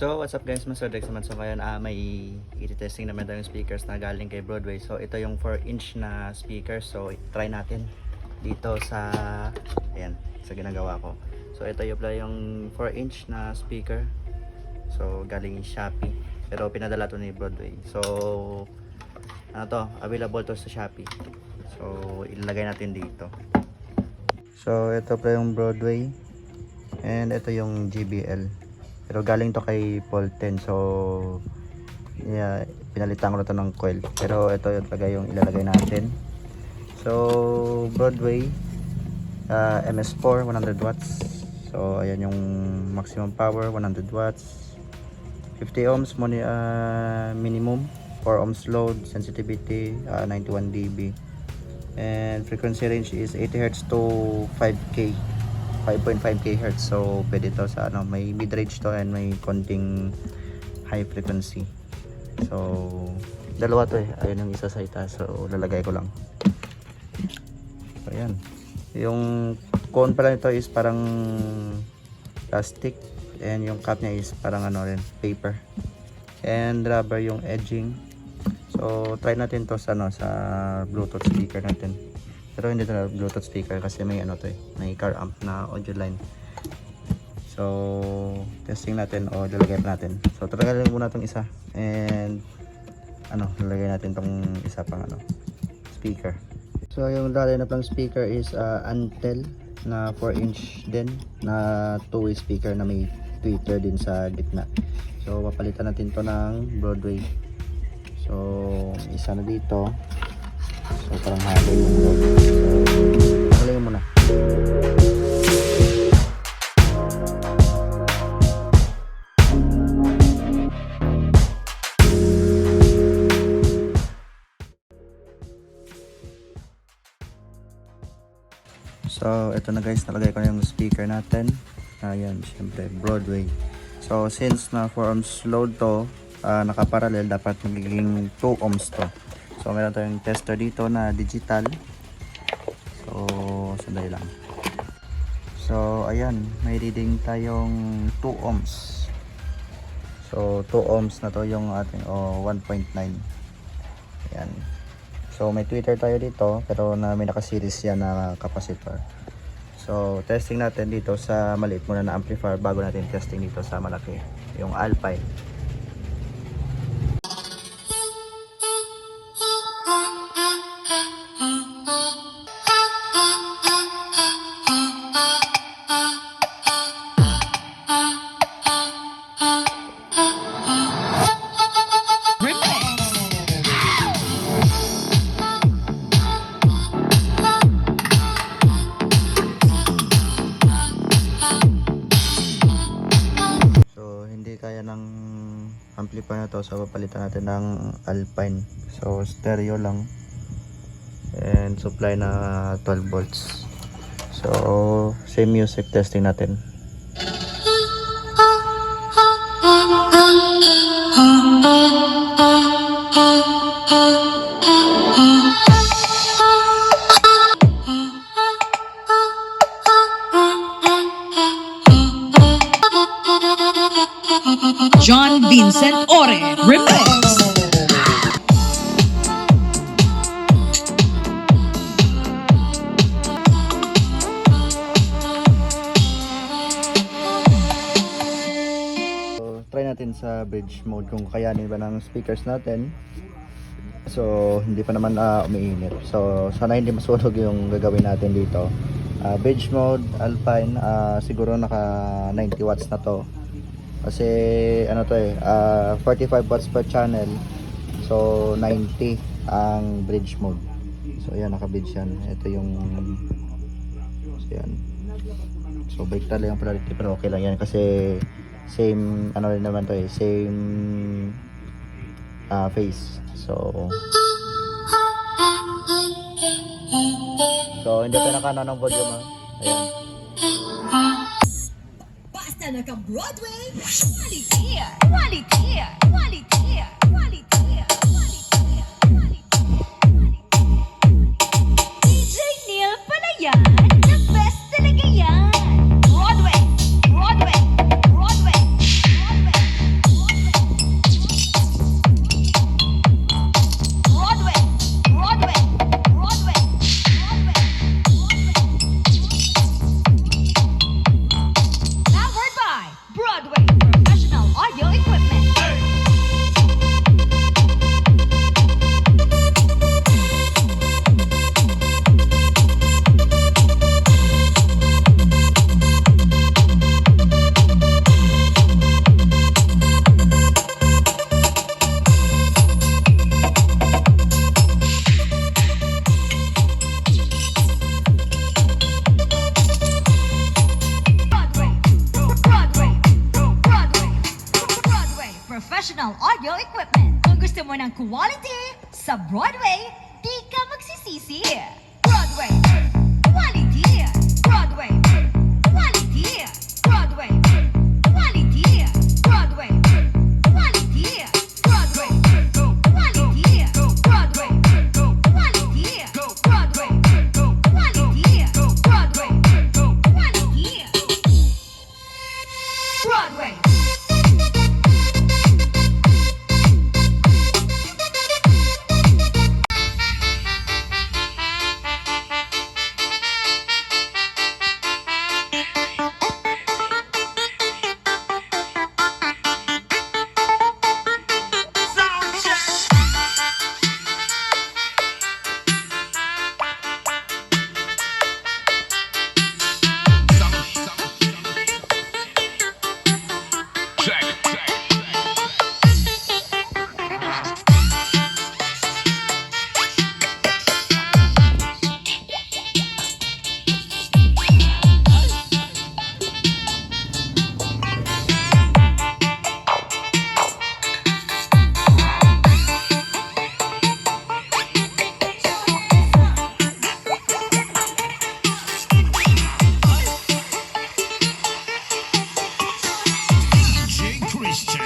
So, what's up guys? Master Dex naman. So, ngayon ah, may i-testing naman tayong speakers na galing kay Broadway. So, ito yung 4 inch na speaker. So, try natin dito sa, ayan, sa ginagawa ko. So, ito yung yung 4 inch na speaker. So, galing Shopee. Pero pinadala to ni Broadway. So, ano to, available to sa Shopee. So, ilagay natin dito. So, ito pa yung Broadway. And ito yung GBL. Pero galing to kay Paul 10. So, yeah, pinalitan ko na to ng coil. Pero ito yung talaga yung ilalagay natin. So, Broadway uh, MS4 100 watts. So, ayan yung maximum power 100 watts. 50 ohms moni, uh, minimum 4 ohms load sensitivity uh, 91 dB and frequency range is 80 Hz to 5K 5.5 kHz so pwede to sa ano may mid range to and may konting high frequency. So dalawa to eh. Ayun yung isa sa itaas. So lalagay ko lang. So ayan. Yung cone pala nito is parang plastic. And yung cap niya is parang ano rin paper. And rubber yung edging. So try natin to sa ano sa bluetooth speaker natin pero hindi na bluetooth speaker kasi may ano to eh may car amp na audio line. So testing natin o lalagay natin. So talaga muna tong isa and ano lalagay natin tong isa pang ano speaker. So yung lalagay na pang speaker is uh, Antel na 4 inch din na two way speaker na may tweeter din sa gitna. So papalitan natin to ng Broadway. So isa na dito so parang halo yung so, halo yung muna So, ito na guys, nalagay ko na yung speaker natin. Ayan, syempre, Broadway. So, since na 4 ohms load to, ah, nakaparallel, dapat magiging 2 ohms to. So, meron tayong tester dito na digital. So, sandali lang. So, ayan, may reading tayong 2 ohms. So, 2 ohms na to yung ating, oh, 1.9. Ayan. So may tweeter tayo dito pero na may naka-series yan na capacitor. So testing natin dito sa maliit muna na amplifier bago natin testing dito sa malaki, yung Alpine. Kaya ng amplifier na to so papalitan natin ng Alpine. So stereo lang and supply na 12 volts. So same music testing natin. John Vincent Ore Remix. So, try natin sa bridge mode kung kayanin ba ng speakers natin. So, hindi pa naman uh, umiinit. So, sana hindi masunog yung gagawin natin dito. Ah, bridge mode, Alpine, ah, siguro naka 90 watts na to. Kasi, ano to eh, ah, 45 watts per channel. So, 90 ang bridge mode. So, ayan, naka-bridge yan. Ito yung, so, yan. So, balik talaga yung polarity, pero okay lang yan kasi same ano rin naman to eh same ah phase so so hindi pa nakano ng volume ah ayan Basta naka-Broadway, quality, quality, quality, quality, quality, quality sa Broadway, di ka magsisisi. Broadway, quality, Broadway. Holy